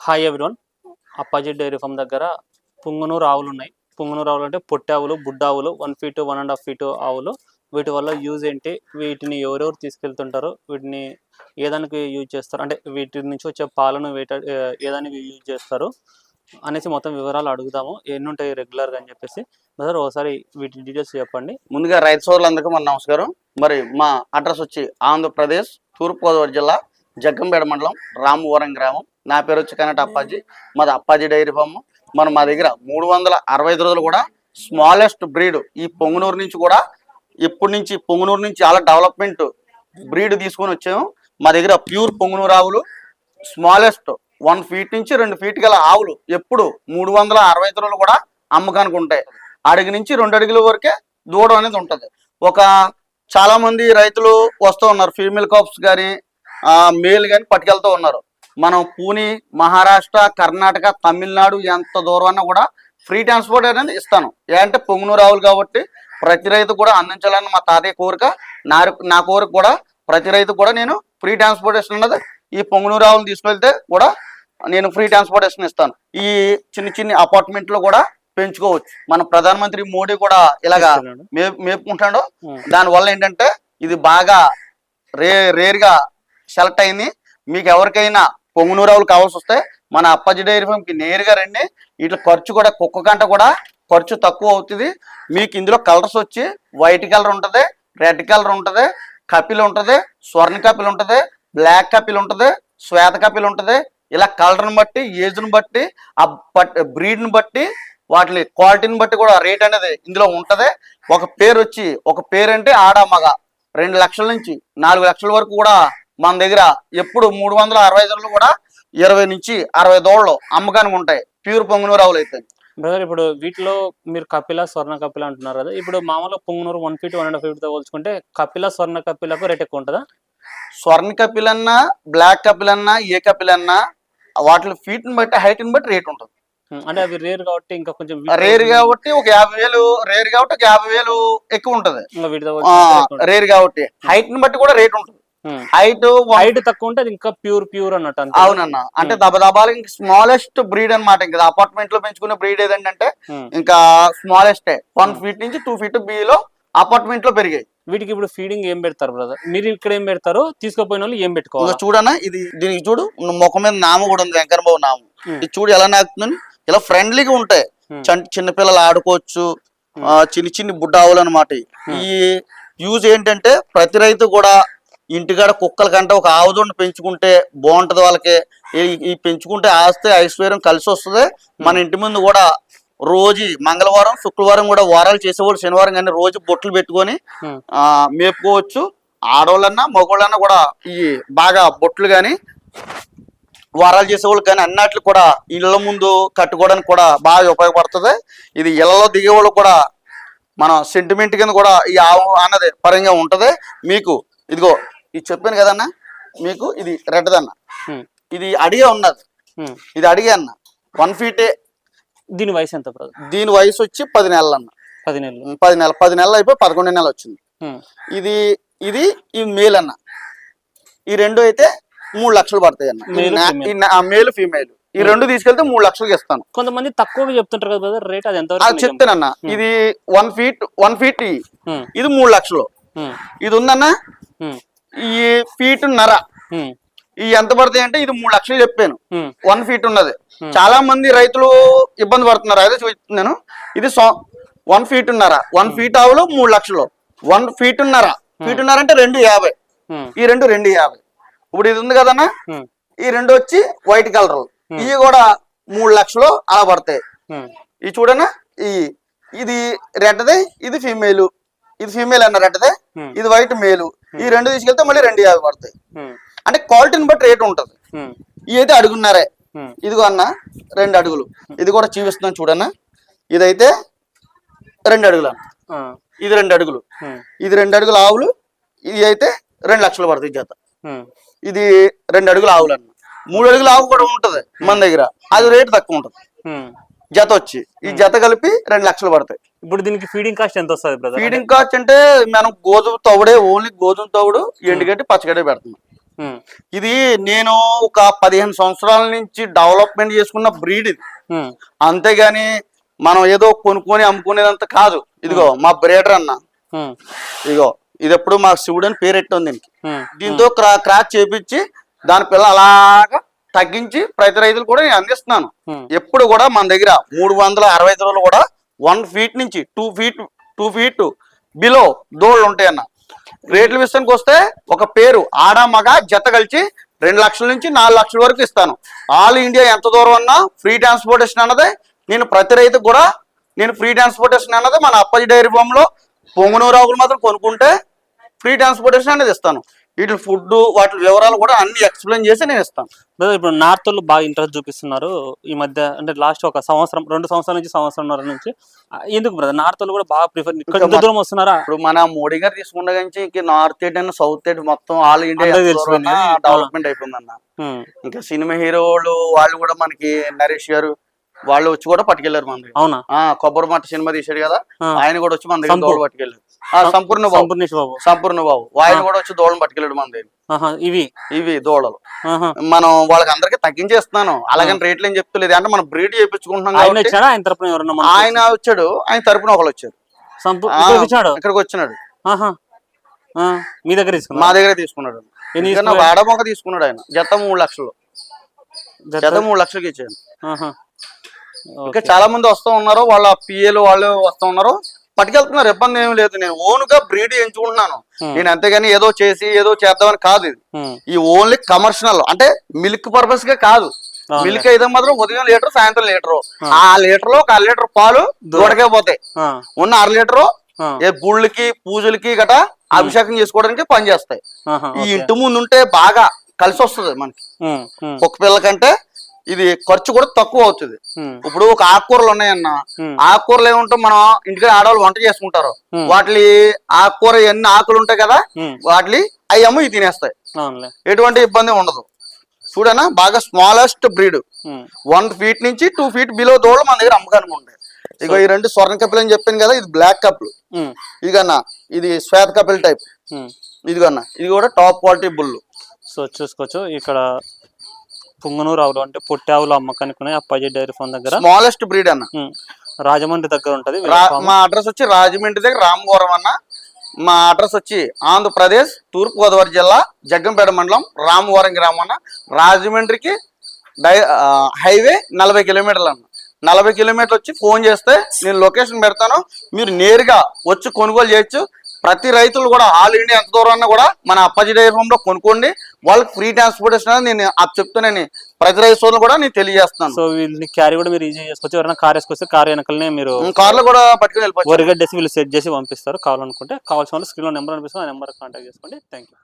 Hi everyone Appaji dairy farm దగ్గర పుంగనూరు ఆవులు ఉన్నాయి. పుంగనూరు ఆవులు అంటే పొట్టావులు ఆవులు బుడ్డ ఆవులు one feet one and half feet ఆవులు. వీటి వల్ల యూజ్ ఏంటి? వీటిని ఎవరెవరు తీసుకెళ్తుంటారు? వీటిని ఏదానికి యూజ్ చేస్తారు? అంటే వీటి నుంచి వచ్చే పాలను వేట ఏ, ఏదానికి యూజ్ చేస్తారు? అనేసి మొత్తం వివరాలు అడుగుదాము. ఎన్ని ఉంటాయి రెగ్యులర్గా అని చెప్పేసి. బ్రదర్ ఒకసారి వీటి డీటెయిల్స్ చెప్పండి. ముందుగా రైతు సోదరులందరికీ మన నమస్కారం. మరి మా అడ్రస్ వచ్చి ఆంధ్రప్రదేశ్ తూర్పుగోదావరి జిల్లా జగ్గంపేట మండలం రామవరం గ్రామం. నా పేరు వచ్చి కనట అప్పాజీ. మాది అప్పాజీ డైరీ ఫామ్. మనం మా దగ్గర మూడు వందల అరవై ఐదు రోజులు కూడా స్మాలెస్ట్ బ్రీడ్ ఈ పొంగునూరు నుంచి కూడా ఇప్పటి నుంచి పొంగునూరు నుంచి చాలా డెవలప్మెంట్ బ్రీడ్ తీసుకొని వచ్చాము. మా దగ్గర ప్యూర్ పొంగునూరు ఆవులు స్మాలెస్ట్ వన్ ఫీట్ నుంచి రెండు ఫీట్ గల ఆవులు ఎప్పుడు మూడు వందల అరవై ఐదు రోజులు కూడా అమ్మకానికి ఉంటాయి. అడుగు నుంచి రెండు అడుగుల వరకే దూడం అనేది ఉంటుంది. ఒక చాలామంది రైతులు వస్తూ ఉన్నారు. ఫీమేల్ కాప్స్ కానీ మేల్ కానీ పట్టుకెళ్తూ ఉన్నారు. మనం పూణే మహారాష్ట్ర కర్ణాటక తమిళనాడు ఎంత దూరం అన్నా కూడా ఫ్రీ ట్రాన్స్పోర్ట్ అనేది ఇస్తాను. ఏ అంటే పొంగునూరు ఆవులు కాబట్టి ప్రతి రైతు కూడా అందించాలని మా తాతయ్య కోరిక. నా నా కోరిక కూడా ప్రతి రైతు కూడా నేను ఫ్రీ ట్రాన్స్పోర్టేషన్ ఉన్నది ఈ పొంగునూరు ఆవులు తీసుకెళ్తే కూడా నేను ఫ్రీ ట్రాన్స్పోర్టేషన్ ఇస్తాను. ఈ చిన్న చిన్న అపార్ట్మెంట్లో కూడా పెంచుకోవచ్చు. మన ప్రధానమంత్రి మోడీ కూడా ఇలాగా మేపుకుంటాడు ఉం. దాని వల్ల ఏంటంటే ఇది బాగా రే రేర్గా సెలెక్ట్ అయింది. మీకు ఎవరికైనా పొంగునూరావులు కావాల్సి వస్తే మన అప్పాజీ డైరీ ఫామ్కి నేరుగా రండి. ఇట్లా ఖర్చు కూడా కుక్క కంట కూడా ఖర్చు తక్కువ అవుతుంది. మీకు ఇందులో కలర్స్ వచ్చి వైట్ కలర్ ఉంటుంది రెడ్ కలర్ ఉంటుంది కపిల్ ఉంటుంది స్వర్ణ కపిల్ ఉంటుంది బ్లాక్ కపిల్ ఉంటుంది శ్వేత కపిల్ ఉంటుంది. ఇలా కలర్ని బట్టి ఏజ్ని బట్టి ఆ బ్రీడ్ని బట్టి వాటి క్వాలిటీని బట్టి కూడా రేట్ అనేది ఇందులో ఉంటుంది. ఒక పేరు వచ్చి ఒక పేరు అంటే ఆడ మగ. రెండు లక్షల నుంచి నాలుగు లక్షల వరకు కూడా మన దగ్గర ఎప్పుడు మూడు వందల అరవై ఐదులు కూడా ఇరవై నుంచి అరవై దోళ్ళు అమ్మకానికి ఉంటాయి. ప్యూర్ పొంగునూరు ఆవులు అయితే. బ్రదర్ ఇప్పుడు వీటిలో మీరు కపిల స్వర్ణ కపిల అంటున్నారు కదా. ఇప్పుడు మామూలుగా Punganur one feet one and half ఫీట్తో పోల్చుకుంటే కపిల స్వర్ణ కపిలకు రేట్ ఎక్కువ ఉంటుందా? స్వర్ణ కపిల్ అన్నా బ్లాక్ కపిల్ అన్నా ఏ కపిల్ అన్నా వాటి ఫీట్ని బట్టి హైట్ని బట్టి రేట్ ఉంటుంది. ఉం, అంటే అవి రేర్ కాబట్టి ఇంకా కొంచెం రేర్ కాబట్టి ఒక యాభై వేలు రేర్ కాబట్టి ఒక యాభై వేలు ఎక్కువ ఉంటది. రేర్ కాబట్టి. హైట్ని బట్టి కూడా రేట్ ఉంటుంది. హైట్ హైట్ తక్కువ ఉంటే అది ఇంకా ప్యూర్ ప్యూర్ అన్నట్టు అవునన్న. అంటే దబదబాలు ఇంకా స్మాలెస్ట్ బ్రీడ్ అన్నమాట. ఇంకా అపార్ట్మెంట్లో పెంచుకునే బ్రీడ్ ఏదంటే. ఇంకా స్మాలెస్ట్. వన్ ఫీట్ నుంచి టూ ఫీట్లో అపార్ట్మెంట్లో పెరిగాయి. వీటికి ఇప్పుడు ఫీడింగ్ ఏం పెడతారు బ్రదర్? మీరు ఇక్కడ ఏం పెడతారు? తీసుకుపోయిన వాళ్ళు ఏం పెట్టుకోవాలి? చూడనా ఇది దీనికి చూడు ముఖం మీద నామ కూడా ఉంది వెంకన్నబాబు నామం. ఇది చూడు ఎలా నాకుతుంది? ఇలా ఫ్రెండ్లీగా ఉంటాయి. చిన్న పిల్లలు ఆడుకోవచ్చు చిన్ని చిన్ని బుడ్డ ఆవులు అనమాట ఈ యూజ్ ఏంటంటే ప్రతి రైతు కూడా ఇంటికాడ కుక్కల కంటే ఒక ఆవుదొండ పెంచుకుంటే బాగుంటది వాళ్ళకి. ఈ- పెంచుకుంటే ఆస్తే ఐశ్వర్యం కలిసి వస్తుంది. మన ఇంటి ముందు కూడా రోజు మంగళవారం శుక్రవారం కూడా వారాలు చేసేవాళ్ళు శనివారం కానీ రోజు బొట్లు పెట్టుకొని. ఆ మేపుకోవచ్చు. ఆడవాళ్ళన్నా మగవాళ్ళన్నా కూడా ఈ బాగా బొట్లు కానీ వారాలు చేసేవాళ్ళు కానీ అన్నట్లు కూడా ఇళ్ళ ముందు కట్టుకోవడానికి కూడా బాగా ఉపయోగపడుతుంది. ఇది ఇళ్ళలో దిగేవాళ్ళు కూడా మన సెంటిమెంట్ కింద కూడా ఈ ఆవు అన్నది పరంగా ఉంటది. మీకు ఇదిగో ఇది చెప్పాను కదన్నా? మీకు ఇది రెడ్ అన్న. ఇది అడిగే ఉన్నది. ఇది అడిగే అన్న. వన్ ఫీటే దీని వయసు ఎంత దీని వయసు వచ్చి పది నెలలు అన్న పది నెలలు. పది నెలలు పది నెలలు అయిపోయి పదకొండు నెలలు వచ్చింది. ఇది ఇది ఈ మేల్ అన్న ఈ రెండు అయితే మూడు లక్షలు పడతాయి అన్న మేల్ ఫీమేల్ ఈ రెండు తీసుకెళ్తే మూడు లక్షలకి ఇస్తాను కొంతమంది తక్కువగా చెప్తుంటారు కదా రేట్ అది ఎంత అది చెప్తానన్న. ఇది వన్ ఫీట్ వన్ ఫీట్. ఇది మూడు లక్షలు. ఇది ఉందన్న ఈ ఫీట్ నర. ఈ ఎంత పడతాయి అంటే ఇది మూడు లక్షలు చెప్పాను. వన్ ఫీట్ ఉన్నది. చాలా మంది రైతులు ఇబ్బంది పడుతున్నారు. అదే చూస్తున్నాను ఇది వన్ ఫీట్ ఉన్నర వన్ ఫీట్ ఆవులు మూడు లక్షలు. వన్ ఫీట్ ఉన్నర ఫీట్ ఉన్నర అంటే రెండు యాభై. ఈ రెండు రెండు యాభై. ఇప్పుడు ఇది ఉంది కదన్నా? ఈ రెండు వచ్చి వైట్ కలర్ ఇవి కూడా మూడు లక్షలు అలా పడతాయి. ఇది చూడనా ఈ ఇది రెడ్దే ఇది ఫీమేల్ ఇది ఫీమేల్ అన్న రెడ్దే. ఇది వైట్ మేలు ఈ రెండు తీసుకెళ్తే మళ్ళీ రెండు యాభై పడతాయి. అంటే క్వాలిటీని బట్టి రేట్ ఉంటుంది. అయితే అడుగున్నారే. ఇదిగో అన్న రెండు అడుగులు. ఇది కూడా చూపిస్తున్నాను చూడన్నా. ఇదైతే రెండు అడుగులు అన్న. ఇది రెండు అడుగులు. ఇది రెండు అడుగుల ఆవులు. ఇది అయితే రెండు లక్షలు పడుతుంది జత. ఇది రెండు అడుగుల ఆవులు అన్న. మూడు అడుగుల ఆవు కూడా ఉంటది మన దగ్గర. అది రేటు తక్కువ ఉంటది. జత వచ్చి. ఈ జత కలిపి రెండు లక్షలు పడతాయి. ఇప్పుడు దీనికి ఫీడింగ్ కాస్ట్ ఎంత వస్తుంది బ్రదర్ ఫీడింగ్ కాస్ట్ అంటే మనం గోధుమ తవుడే ఓన్లీ గోధుమ తవుడు ఎండుగడ్డి పచ్చగడ్డి పెడుతున్నాం. ఇది నేను ఒక పదిహేను సంవత్సరాల నుంచి డెవలప్మెంట్ చేసుకున్న బ్రీడ్ ఇది. అంతేగాని మనం ఏదో కొనుక్కొని అమ్ముకునేదంత కాదు. ఇదిగో మా బ్రేడర్ అన్న. ఇదిగో ఇది ఎప్పుడు మా శివుడు అని పేరెట్టి ఉంది దీనికి. దీంతో క్రా క్రాచ్ చేపించి దాని పిల్ల అలాగా తగ్గించి ప్రతి రైతులు కూడా నేను అందిస్తున్నాను. ఎప్పుడు కూడా మన దగ్గర మూడు వందల అరవై ఐదు రోజులు కూడా వన్ ఫీట్ నుంచి two feet two feet below దోళ్ళు ఉంటాయన్న. రేట్ల విషయానికి వస్తే ఒక పేరు ఆడ మగ జత కలిసి రెండు లక్షల నుంచి నాలుగు లక్షల వరకు ఇస్తాను. ఆల్ ఇండియా ఎంత దూరం అన్నా ఫ్రీ ట్రాన్స్పోర్టేషన్ అన్నది. నేను ప్రతి రైతుకు కూడా నేను ఫ్రీ ట్రాన్స్పోర్టేషన్ అన్నది. మన అప్పాజీ డైరీ ఫామ్లో పొంగునూరు మాత్రం కొనుక్కుంటే ఫ్రీ ట్రాన్స్పోర్టేషన్ అనేది ఇస్తాను. వీటి ఫుడ్ వాటి వివరాలు కూడా అన్ని ఎక్స్ప్లెయిన్ చేసి నేను ఇస్తాను. ఇప్పుడు నార్త్ వాళ్ళు బాగా ఇంట్రెస్ట్ చూపిస్తున్నారు ఈ మధ్య. అంటే లాస్ట్ ఒక సంవత్సరం రెండు సంవత్సరాల నుంచి సంవత్సరంన్నర నుంచి. ఎందుకు బ్రదర్? నార్త్ వాళ్ళు కూడా బాగా ప్రిఫర్ ఇక్కడ దూరం వస్తున్నారా? ఇప్పుడు మన మోడీ గారు తీసుకున్న నుంచి ఇంక నార్త్ అండ్ సౌత్ ఎయిడ్ మొత్తం ఆల్ ఇండియా. డెవలప్మెంట్ అయిపోయిందన్న. ఇంకా సినిమా హీరోలు వాళ్ళు కూడా మనకి నరేష్ గారు వాళ్ళు వచ్చి కూడా పట్టుకెళ్ళారు మన. అవునా? కొబ్బరి మట్ట సినిమా తీశాడు కదా. ఆయన కూడా వచ్చి మన దగ్గర. దోళ్ళు పట్టుకెళ్ళారు సంపూర్ణ బాబు. సంపూర్ణ బాబు. ఆయన కూడా వచ్చి దోళ్ళని పట్టుకెళ్ళాడు మన దగ్గర ఇవి? ఇవి దోళలు. మనం వాళ్ళకి అందరికి తగ్గించేస్తున్నాను. అలాగని రేట్లు ఏం చెప్తలేదు. అంటే మనం బ్రీడ్ చేయించుకుంటున్నాం ఆయన వచ్చాడా? ఆయన తరపున ఒకళ్ళు వచ్చారు. ఇక్కడికి వచ్చినాడు. మీ దగ్గర మా దగ్గర తీసుకున్నాడు. ఇంకా తీసుకున్నాడు? వాడ మొక్క తీసుకున్నాడు ఆయన. జత మూడు లక్షలు. జత? మూడు లక్షలకి ఇచ్చాను ఆహా. ఇంకా. చాలా మంది వస్తూ ఉన్నారు వాళ్ళ పిఏలు వాళ్ళు వస్తూ ఉన్నారు. పట్టుకెళ్తున్నారు ఇబ్బంది ఏమి లేదు. నేను ఓన్గా బ్రీడ్ ఎంచుకుంటున్నాను. Hmm. నేను అంతేగాని ఏదో చేసి ఏదో చేద్దామని కాదు ఇది. ఉమ్, ఈ ఓన్లీ కమర్షియల్ అంటే మిల్క్ పర్పస్గా కాదు. మిల్క్ అయితే మాత్రం ఉదయం లీటర్ సాయంత్రం లీటర్. ఆ లీటర్లో ఒక అర లీటర్ పాలు దూడకే పోతాయి. ఉన్న అర లీటర్ ఏ గుళ్ళకి పూజలకి గట అభిషేకం చేసుకోవడానికి పనిచేస్తాయి. ఈ. ఇంటి ముందు ఉంటే బాగా కలిసి వస్తుంది మనకి. కుక్క పిల్ల కంటే ఇది ఖర్చు కూడా తక్కువ అవుతుంది. ఇప్పుడు ఒక ఆకుకూరలు ఉన్నాయన్న ఆకుకూరలు ఏముంటాం మనం ఇంటికి ఆడవాళ్ళు వంట చేసుకుంటారు. వాటి ఆకుకూర ఎన్ని ఆకులు ఉంటాయి కదా వాటి అవి అమ్మ ఇవి తినేస్తాయి ఎటువంటి ఇబ్బంది ఉండదు. చూడనా? బాగా స్మాలెస్ట్ బ్రీడ్ వన్ ఫీట్ నుంచి టూ ఫీట్ బిలో దోళ్ళు మన దగ్గర అమ్మకానికి ఉంటాయి ఇక ఈ రెండు స్వర్ణ కప్పులు అని చెప్పాను కదా ఇది బ్లాక్ కప్పులు ఇదిగన్నా ఇది శ్వేత కపిల్ టైప్. ఇదిగన్నా ఇది కూడా టాప్ క్వాలిటీ బుల్ సో చూసుకోవచ్చు. ఇక్కడ పుంగనూరు ఆవులు అంటే పొట్టి ఆవులు అమ్మకానికి ఉన్నాయి అప్పాజీ డైరీ ఫామ్ దగ్గర. స్మాలెస్ట్ బ్రీడ్ అన్న. రాజమండ్రి దగ్గర ఉంటది. మా అడ్రస్ వచ్చి రాజమండ్రి దగ్గర రామవరం అన్న. మా అడ్రస్ వచ్చి ఆంధ్రప్రదేశ్ తూర్పు గోదావరి జిల్లా జగ్గంపేట మండలం రామవరం గ్రామం అన్న. రాజమండ్రికి డై హైవే నలభై కిలోమీటర్లు అన్న. నలభై కిలోమీటర్లు వచ్చి ఫోన్ చేస్తే నేను లొకేషన్ పెడతాను. మీరు నేరుగా వచ్చి కొనుగోలు చేయొచ్చు. ప్రతి రైతులు కూడా ఆల్ ఇండియా ఎంత దూరం అన్నా కూడా మన అప్పాజీ డైరీ ఫామ్లో కొనుక్కోండి. వాళ్ళకి ఫ్రీ ట్రాన్స్పోర్టేషన్ నేను అప్ చెప్తానని ప్రతి రైతు సోదరులు కూడా నేను తెలియజేస్తాను సో వీళ్ళని క్యారీ కూడా మీరు ఈజీ చేసుకోవచ్చు. ఎవరైనా కార్ వేసుకొస్తే కార్ వెనకలనే మీరు కార్లో కూడా పట్టుకుని వెళ్ళిపోవచ్చు. వరిగడ్డేసి వీళ్ళు సెట్ చేసి పంపిస్తారు. కావాలనుకుంటే కావాల్సిన వాళ్ళు స్క్రీన్లో నెంబర్ అనిపిస్తుంది ఆ నెంబర్ కాంటాక్ట్ చేసుకోండి. Thank you